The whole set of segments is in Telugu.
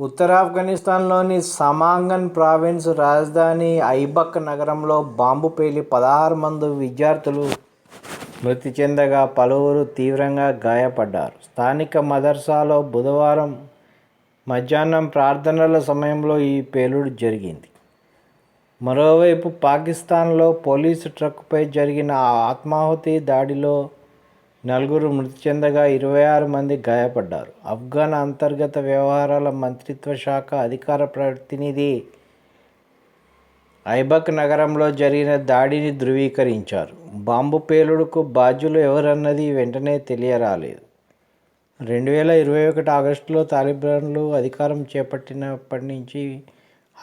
ఉత్తర ఆఫ్ఘనిస్తాన్లోని సమాంగన్ ప్రావిన్స్ రాజధాని ఐబక్ నగరంలో బాంబు పేలి పదహారు మంది విద్యార్థులు మృతి చెందగా పలువురు తీవ్రంగా గాయపడ్డారు. స్థానిక మదర్సాలో బుధవారం మధ్యాహ్నం ప్రార్థనల సమయంలో ఈ పేలుడు జరిగింది. మరోవైపు పాకిస్తాన్లో పోలీసు ట్రక్కుపై జరిగిన ఆత్మాహుతి దాడిలో నలుగురు మృతి చెందగా ఇరవై ఆరు మంది గాయపడ్డారు. ఆఫ్ఘన్ అంతర్గత వ్యవహారాల మంత్రిత్వ శాఖ అధికార ప్రతినిధి ఐబక్ నగరంలో జరిగిన దాడిని ధృవీకరించారు. బాంబు పేలుడుకు బాధ్యులు ఎవరన్నది వెంటనే తెలియరాలేదు. రెండు వేల ఇరవై ఒకటి ఆగస్టులో తాలిబాన్లు అధికారం చేపట్టినప్పటి నుంచి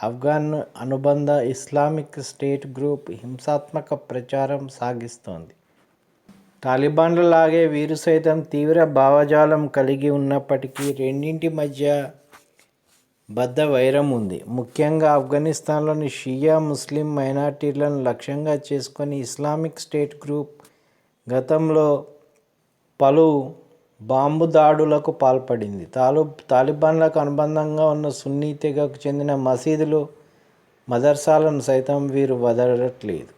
ఆఫ్ఘన్ అనుబంధ ఇస్లామిక్ స్టేట్ గ్రూప్ హింసాత్మక ప్రచారం సాగిస్తోంది. తాలిబాన్లలాగే వీరు సైతం తీవ్ర భావజాలం కలిగి ఉన్నప్పటికీ రెండింటి మధ్య బద్ద వైరం ఉంది. ముఖ్యంగా ఆఫ్ఘనిస్తాన్లోని షియా ముస్లిం మైనార్టీలను లక్ష్యంగా చేసుకొని ఇస్లామిక్ స్టేట్ గ్రూప్ గతంలో పలు బాంబు దాడులకు పాల్పడింది. తాలు తాలిబాన్లకు అనుబంధంగా ఉన్న సున్నీ తెగకు చెందిన మసీదులు మదర్సాలను సైతం వీరు వదలట్లేదు.